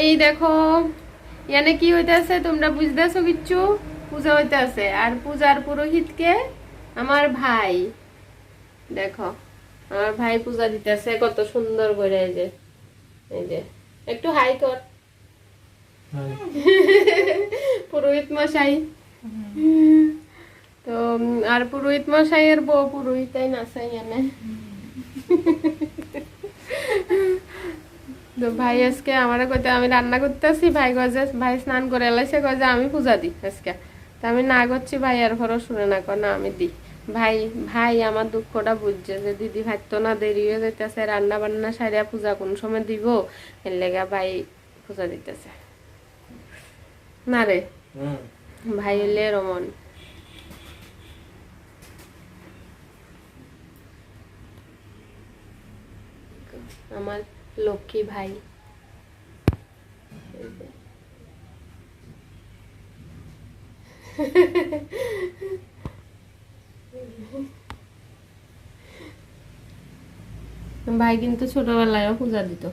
এই দেখো ইয়ানে কি হইতেছে তোমরা বুঝতেছো কিচ্ছু? পূজা হইতেছে। আর পূজার পুরোহিতকে আমার ভাই। দেখো আমার ভাই পূজা দিতেছে কত সুন্দর করে এই যে এই যে। একটু হাই কর। পুরোহিত মশাই। তো আর পুরোহিত মশাইয়ের বউ পুরোহিতাই নাচাই এনে তো ভাই আজকে আমার কইতে আমি রান্না করতেছি ভাই গজে ভাই স্নান করে এলাইছে গজে আমি পূজা দিই আজকে। তা আমি না করছি ভাই আর ঘরও শুনে না কর না আমি দিই। ভাই ভাই আমার দুঃখটা বুঝছে যে দিদি ভাই তো না দেরি হয়ে যাইতেছে রান্না বান্না সারিয়া পূজা কোন সময় দিব? এর লেগা ভাই পূজা দিতেছে। না রে। ভাই হইলে রমন। আমার লক্ষ্মী ভাই। ভাই কিন্তু ছোটবেলায়ও পূজা দিত।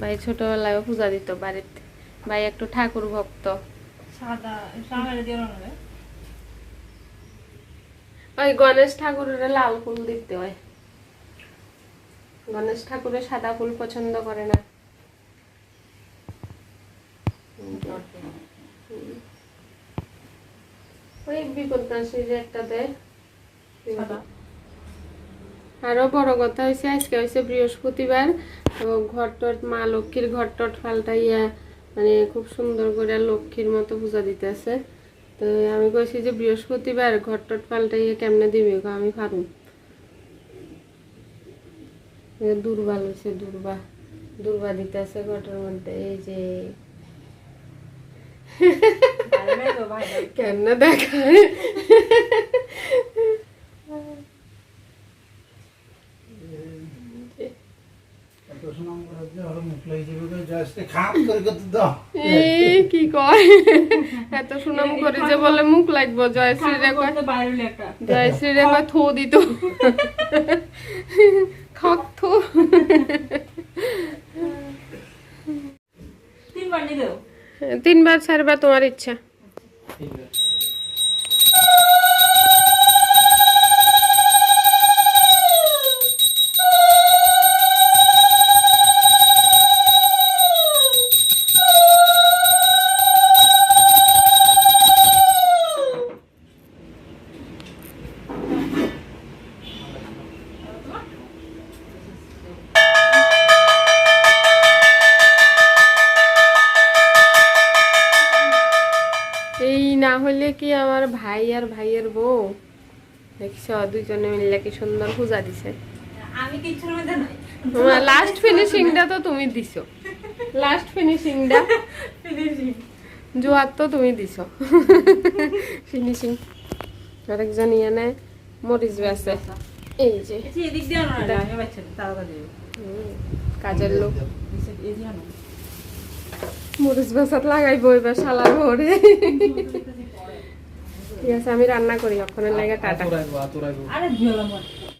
ভাই ছোটবেলায়ও পূজা দিত বাড়িতে। ভাই একটু ঠাকুর ভক্ত। ওই গণেশ ঠাকুরের লাল ফুল দিতে হয়। গণেশ ঠাকুরের সাদা ফুল পছন্দ করে না। ওই বিপদনাশী যে একটাতে। সাদা। আরও বড় কথা হয়েছে আজকে হয়েছে বৃহস্পতিবার তো ঘর টট মা লক্ষ্মীর ঘর টট পাল্টাইয়া মানে খুব সুন্দর করে লক্ষ্মীর মতো পূজা দিতেছে। তো আমি কইছি যে বৃহস্পতিবার ঘর টট পাল্টাইয়া কেমনে দিবে আমি এ দুর্বা লইছে দুর্বা। দুর্বা দিতেছে ঘটের মধ্যে এই যে। কেন দেখায়? কি কয়? এত সুনাম করে যে বলে মুখ লাগবো জয়শ্রী রে কয় জয়শ্রী রে কয় থো দিত। নিয়ে তিনবার চারবার তোমার ইচ্ছা। হলে কি আমার ভাই আর ভাইয়ের বউ? দেখছ দুইজনে মিলে কি সুন্দর পূজা দিছে। আমি কিচ্ছুর মধ্যে নাই। লাস্ট ফিনিশিংটা তো তুমি দিছো। লাস্ট ফিনিশিংটা ফিনিশিং জোয়ার তো তুমি দিছো। ফিনিশিং আরেকজন ইয়ানে মরিচ বেছে। এই যে। না কাজের লোক। মরিচ বেসাত লাগাইবো এবার শালার ভরে ঠিক আছে আমি রান্না করি ওখানে লাগে টাটা। আরে